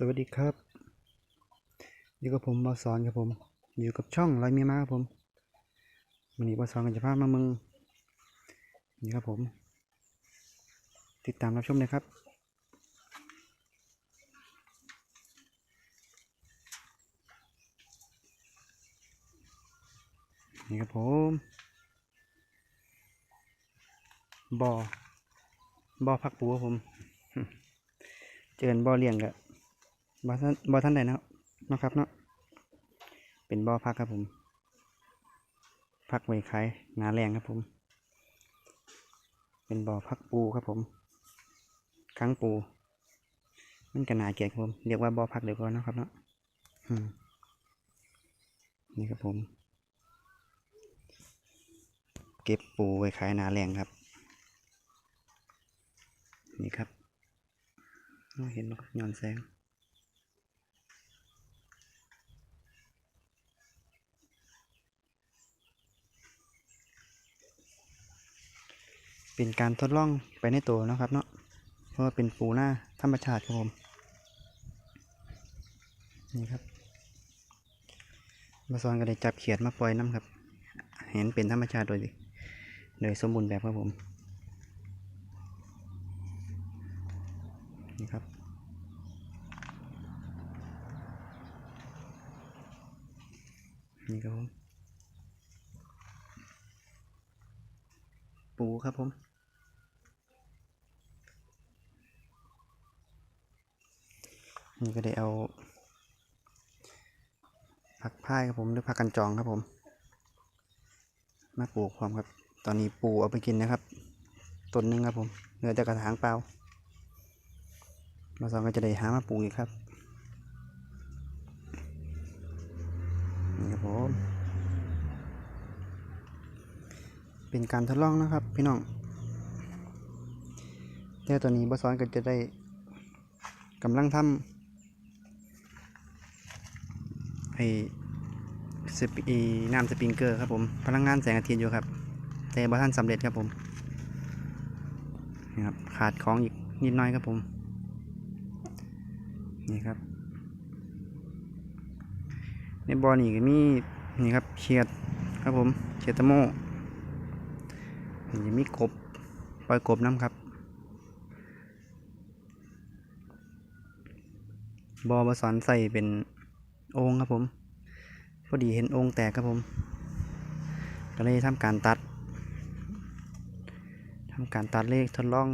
สวัสดีครับ อยู่กับผมบอสอนครับผม อยู่กับช่องลอยเมียมาครับผมวันนี้บอสอนก็จะพามามึง นี่ครับผม ติดตามรับชมเลยครับ นี่ครับผมบอบอพักปูครับผม เจอกันบ่อเลี้ยงกะ บ่ท่านบ่ท่านใดนะครับเนาะครับเนาะเป็นบ่อพักครับผม พักไว้ขายนาแรงครับผม เป็นบ่อพักปูครับผมค้างปู มันก็นหนาเกียดครับผมเรียกว่าบ่อพักเดี๋ยวก่อนนะครับเนาะนี่ครับผม เก็บปูไว้ขายนาแรงครับ นี่ครับเห็นนกย้อนแสง เป็นการทดลองไปในตัวนะครับเนาะเพราะว่าเป็นปูหน้าธรรมชาติครับผมนี่ครับมาซอนก็ได้จับเขียดมาปล่อยน้ำครับ เห็นเป็นธรรมชาติโดยโดยสมบูรณ์แบบครับผมนี่ครับนี่ครับผมปูครับผม นี่ก็ได้เอา ผักพายครับผมหรือผักกันจองครับผม มาปลูกความครับ ตอนนี้ปูเอาไปกินนะครับต้นหนึงครับผมเหลือแต่กระถางเปล่ามาสองก็จะได้หามาปลูกอีกครับนี่ครับผมเป็นการทดลองนะครับ พี่น้องแต่ตัวนี้บอสอนก็จะได้กำลังทำ ไอ้สปีน้ำสปริงเกอร์ครับผม พลังงานแสงอาทิตย์อยู่ครับ แต่บอท่านสำเร็จครับผมนี่ครับขาดของอีกนิดน้อยครับผม นี่ครับ ในบอนี่ก็มี นี่ครับเขียดครับผมเขียดตะโมนี่มีกบปล่อยกบน้ำครับ บอบสอนใส่เป็น องครับผม พอดีเห็นโอ่งแตกครับผม ก็เลยทำการตัดทำการตัดเลขทดลอง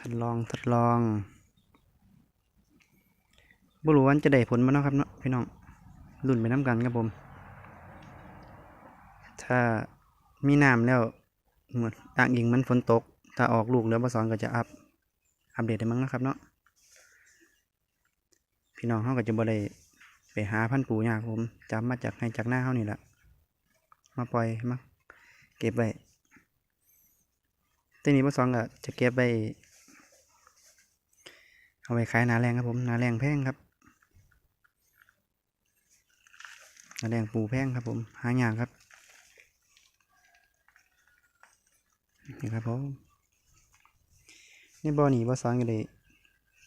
ทดลองทดลองบ่รู้ว่าจะได้ผลมาเนาะครับเนาะพี่น้องรุ่นไปน้ำกันครับผม ถ้ามีน้ำแล้วเหมือนอ่างอิงมันฝนตก ถ้าออกลูกแล้วบสอนก็จะอัพอัปเดตให้มั้งนะครับเนาะ พี่น้องเขาก็จะบ่ได้ไปหาพันปูยากครับผมจำมาจากให้จากหน้าเขานี่แหละมาปล่อยมาเก็บไว้ทีนี้บสอนก็จะเก็บไว้เอาไปขายนาแรงครับผมนาแรงแพงครับนาแรงปูแพงครับผมหายากครับนี่ครับผมในบ่อหนีบ่อสอนก็เลย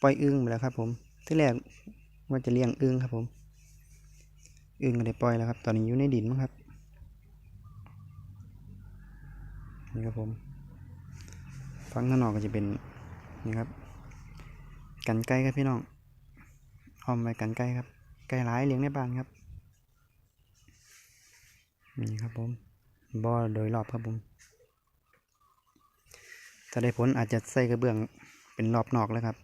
ปล่อยอึ้งไปแล้วครับผมที่แรก ว่าจะเลี้ยงอึ้งครับผมอึ้งก็ได้ปล่อยแล้วครับ ตอนนี้อยู่ในดินมั้งครับนี่ครับผมฟังข้างนอกก็จะเป็นนี่ครับ กันไก่ครับพี่น้องอ้อมไว้กันไก่ครับไก่หลายเลี้ยงในบ้านครับนี่ครับผมบ่อโดยรอบครับผมถ้าได้ผลอาจจะใส่กระเบื้องเป็นรอบนอกแล้วครับ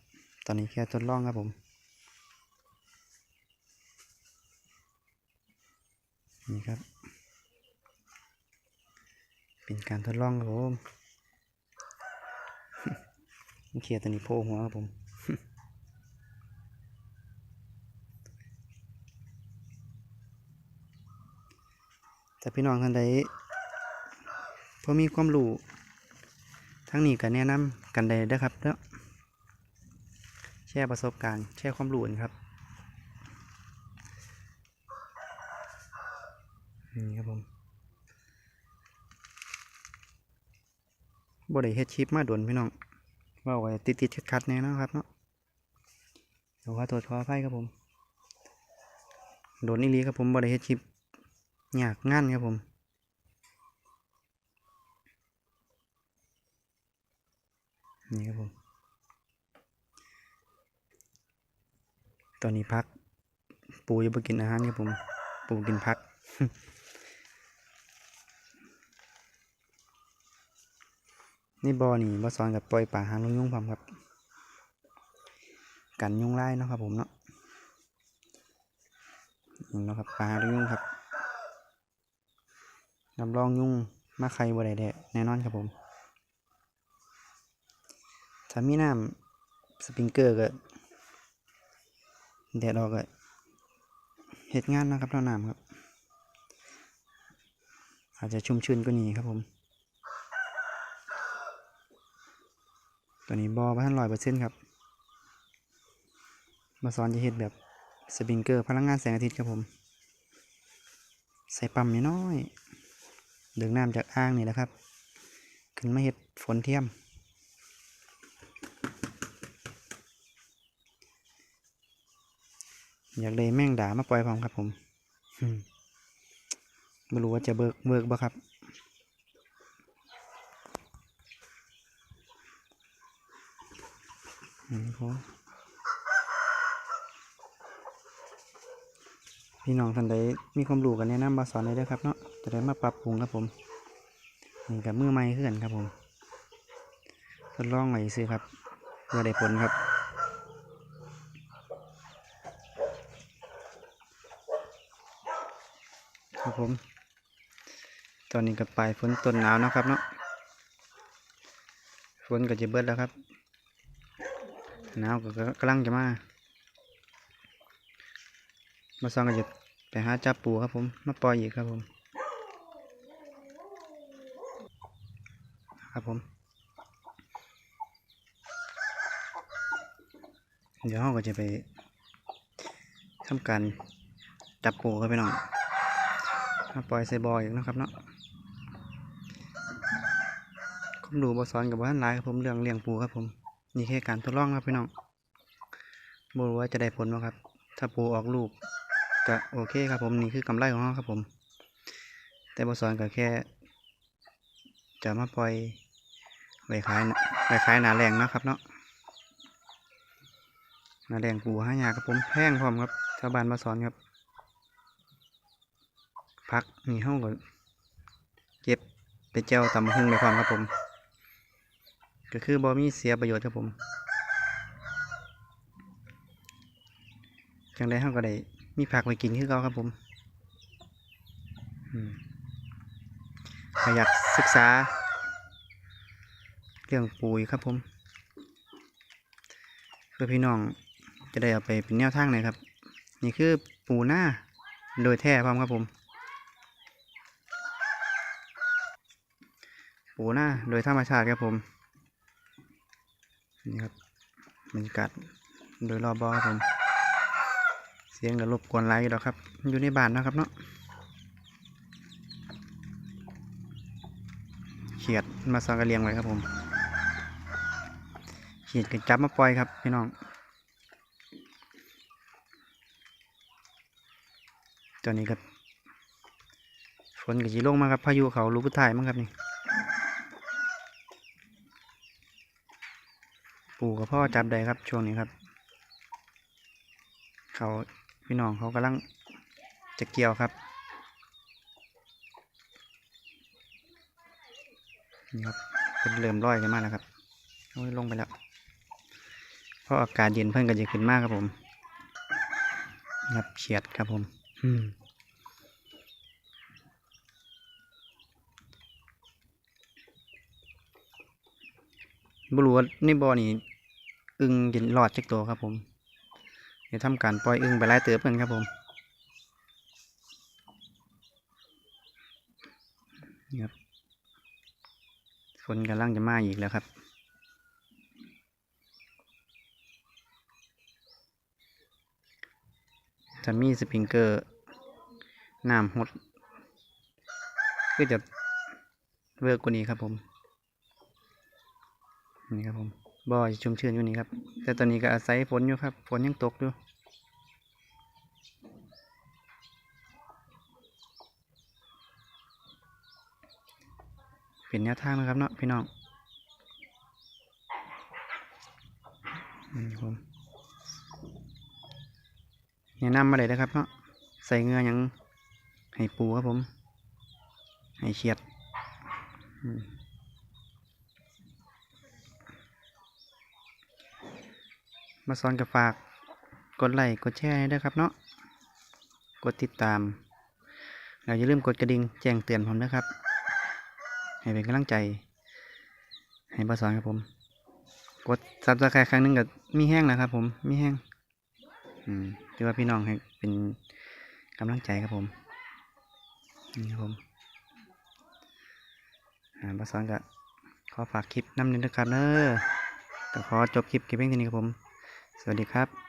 ตอนนี้แค่ทดลองครับผม นี่ครับ เป็นการทดลองครับผมเขียตัวนี้โผล่หัวครับผมแต่พี่น้องท่านใดพอมีความรู้ทั้งนี้ก็แนะนำกันได้ด้ครับเนาะแชร์ประสบการณ์ แชร์ความรู้นครับ นี่ครับผมบ่ได้เฮ็ดคลิปมาโดนพี่น้องว่าไว้ติดติดขัดๆแน่นะครับเนาะเดี๋ยวขอโทษขออภัยครับผมโดนอีหลีครับผมบริเฮ็ดคลิปยากงานครับผมนี่ครับผม ตอนนี้พัก ปูจะไปกินอาหารครับผม ปูกินพัก นี่บอนี่บอสอนกับปล่อยป่าหางลงยุงพร้อมครับ กันยุ่งไล่เนาะครับผมเนาะนี่เนาะครับปลาหางลงยุงครับรับรองยุ่งมาใครบ่ได้แดะแน่นอนครับผมถ้ามีน้ำสปริงเกอร์ก็แดดออกก็เฮ็ดงานนะครับเท่าน้ำครับ อาจจะชุ่มชื้นกว่านี้ครับผม ตัวนี้บอพันร้อยเปอร์เซ็นต์ครับ มาสอนจะเฮ็ดแบบสปริงเกอร์พลังงานแสงอาทิตย์ครับผม ใส่ปั๊มน้อยดึงน้ำจากอ่างนี่แหละครับ ขึ้นมาเฮ็ดฝนเทียม อยากได้แม่งดามาปล่อยพร้อมครับผมไม่รู้ว่าจะเบิกเบิกบ่ครับ อืมผม พี่น้องท่านใดมีความรู้กันแนะนำมาสอนได้เด้อครับเนาะจะได้มาปรับปรุงครับผมนี่กับมือใหม่ขึ้นครับผมทดลองไว้ซื้อครับเพื่อได้ผลครับครับผม ตอนนี้ก็ปลายฝนต้นหนาวนะครับเนาะฝนก็จะเบิดแล้วครับ หนาวก็กำลังจะมา มาซองก็จะไปหาจับปูครับผม มาปล่อยอีกครับผม ครับผม เดี๋ยวเราก็จะไปทำการจับปูครับพี่น้องมาปล่อยใส่บออีกนะครับเนาะผมดูบอสอนกับบ้านลายครับผมเรื่องเลี้ยงปูครับผม นี่แค่การทดลองครับพี่น้องบรู้ว่าจะได้ผลไหมครับ ถ้าปูออกลูกก็โอเคครับผมนี่คือกำไรของเราครับผม แต่บอสอนก็แค่ จะมาปล่อยไว้ขายไว้ขายหนาแรงนะครับเนาะหนาแรงปูห้ายากครับผมแพงพร้อมครับชาวบ้านมาสอนครับพักนี่ห้องก็เก็บไปเจ้าตำบักหุ่งในความครับผม ก็คือบอมีเสียประโยชน์ครับผมจังได้ห้องก็ได้มีผักไปกินคือเขาครับผมอืมใครอยากศึกษา เรื่องปุ๋ยครับผม เพื่อพี่น้องจะได้เอาไปเป็นแนวทางหน่อยครับ นี่คือปูหน้าโดยแท้พร้อมครับผม ปูหน้าโดยธรรมชาติครับผม นี่ครับบรรยากาศโดยรอบบอครับผมเสียงก็รบกวนไลายอยู่แล้วครับ อยู่ในบ้านนะครับเนาะเขียดมาซองกระเลียงไว้ครับผมเขียดก็จับมาปล่อยครับพี่น้องตอนนี้ก็ฝนก็จะลงมาครับพายุเขาลูกผู้ถ่ายมั้งครับนี่ ปู่กับพ่อจับได้ครับช่วงนี้ครับ เขาพี่น้องเขากำลังจะเกี่ยวครับนี่ครับเป็นเริ่มร้อยกันมากแล้วครับโอ้ยลงไปแล้วเพราะอากาศเย็นเพิ่นก็จะขึ้นมากครับผมครับเฉียดครับผมอืมบรูว่าในบ่อนี่ อึงจะรอดจากตัวครับผมเดี๋ยวทำการปล่อยอึงไปไล่เติบกันครับผมนี่ครับฝนกำลังจะมาอีกแล้วครับจะมีสปริงเกอร์น้ำหดก็จะเวิร์กกว่านี้ครับผม นี่ครับผม บ่อชุ่มชื้นอยู่นี่ครับ แต่ตอนนี้ก็อาศัยฝนอยู่ครับ ฝนยังตกอยู่เป็นแนวทางนะครับเนาะพี่น้องอืมผมแนะนำมาเลยนะครับเนาะใส่เงือยังให้ปูครับผม ให้เฉียด อืม มาสอนกับฝาก กดไลค์ กดแชร์ด้วยครับเนาะ กดติดตามแล้วอย่าลืมกดกระดิ่งแจ้งเตือนผมนะครับ ให้เป็นกำลังใจ ให้บาสอนครับผม กดซับสไครต์ครั้งหนึงกับมีแห้งนะครับผม มีแห้ง อืมถือว่าพี่น้องให้เป็นกำลังใจครับผม นี่ครับผมอ่าบาสอนก็ขอฝากคลิปน้ำหนึงนะครับเนอะก็ขอจบคลิปคลิปเพียงเท่านี้ครับผม สวัสดีครับ